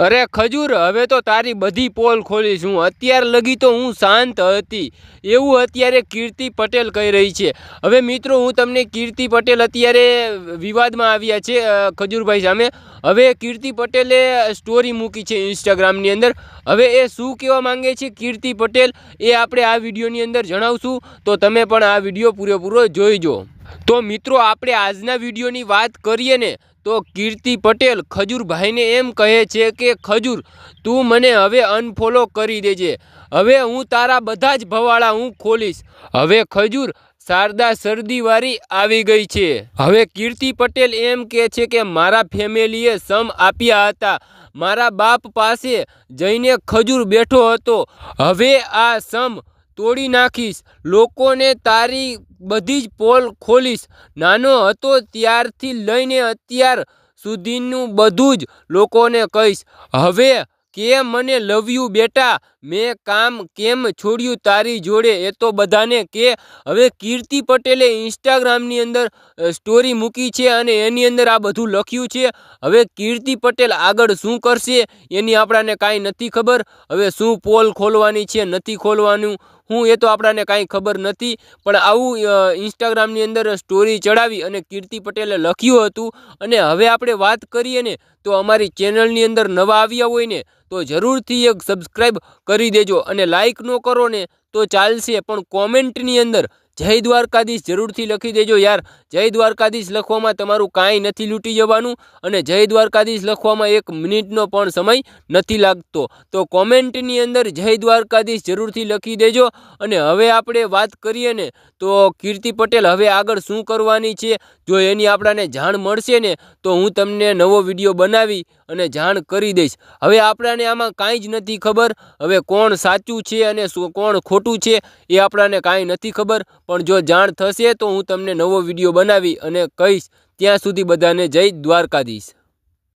અરે ખજૂર, હવે તો તારી બધી પોલ ખોલીશ હું અત્યાર લગી તો હું શાંત હતી. એવું અત્યારે કીર્તિ પટેલ કહી રહી છે. હવે મિત્રો, હું તમને કીર્તિ પટેલ અત્યારે વિવાદમાં આવ્યા છે ખજૂરભાઈ સામે. હવે કીર્તિ પટેલે સ્ટોરી મૂકી છે ઇન્સ્ટાગ્રામની અંદર. હવે એ શું કહેવા માંગે છે કીર્તિ પટેલ? એ આપણે આ વિડીયોની અંદર જણાવશું. તો તમે પણ આ વીડિયો પૂરેપૂરો જોઈજો. તો મિત્રો, આપણે આજના વિડીયોની વાત કરીએ ને તો કીર્તિ પટેલ ખજૂરભાઈને એમ કહે છે કે, ખજૂર, તું મને હવે અનફોલો કરી દેજે. હવે હું તારા બધા જ ભવાળા હું ખોલીશ. હવે ખજૂર, શારદા શરદીવાળી આવી ગઈ છે. હવે કીર્તિ પટેલ એમ કહે છે કે, મારા ફેમિલીએ સમ આપ્યા હતા. મારા બાપ પાસે જઈને ખજૂર બેઠો હતો. હવે આ સમ તોડી નાખીશ. લોકોને તારી બધી જ પોલ ખોલીશ. નાનો હતો ત્યારથી લઈને અત્યાર સુધીનું બધું જ લોકોને કહીશ. હવે કે મને લવ્યું બેટા? મેં કામ કેમ છોડ્યું તારી જોડે? એ તો બધાને કે, હવે કીર્તિ પટેલે ઇન્સ્ટાગ્રામની અંદર સ્ટોરી મૂકી છે અને એની અંદર આ બધું લખ્યું છે. હવે કીર્તિ પટેલ આગળ શું કરશે એની આપણાને કાંઈ નથી ખબર. હવે શું પોલ ખોલવાની છે, નથી ખોલવાનું? હું એ તો આપણાને કાંઈ ખબર નથી, પણ આવું ઇન્સ્ટાગ્રામની અંદર સ્ટોરી ચડાવી અને કીર્તિ પટેલે લખ્યું હતું અને હવે આપણે વાત કરીએ ને, તો અમારી ચેનલની અંદર નવા આવ્યા હોય ને, તો જરૂરથી એક સબસ્ક્રાઈબ કરી દેજો અને લાઈક ન કરો ને, તો ચાલશે. પણ કોમેન્ટની અંદર જય દ્વારકાધીશ જરૂરથી લખી દેજો યાર. જય દ્વારકાધીશ લખવામાં તમારું કાંઈ નથી લૂંટી જવાનું અને જય દ્વારકાધીશ લખવામાં એક મિનિટનો પણ સમય નથી લાગતો. તો કોમેન્ટની અંદર જય દ્વારકાધીશ જરૂરથી લખી દેજો અને હવે આપણે વાત કરીએ ને તો કીર્તિ પટેલ હવે આગળ શું કરવાની છે? જો એની આપણાને જાણ મળશે ને તો હું તમને નવો વીડિયો બનાવી અને જાણ કરી દઈશ. હવે આપણાને આમાં કાંઈ જ નથી ખબર. હવે કોણ સાચું છે અને કોણ ખોટું છે એ આપણાને કાંઈ નથી ખબર. પણ જો જાણ થશે તો હું તમને નવો વીડિયો બનાવી અને કહીશ, ત્યાં સુધી બધાને જય દ્વારકાધીશ.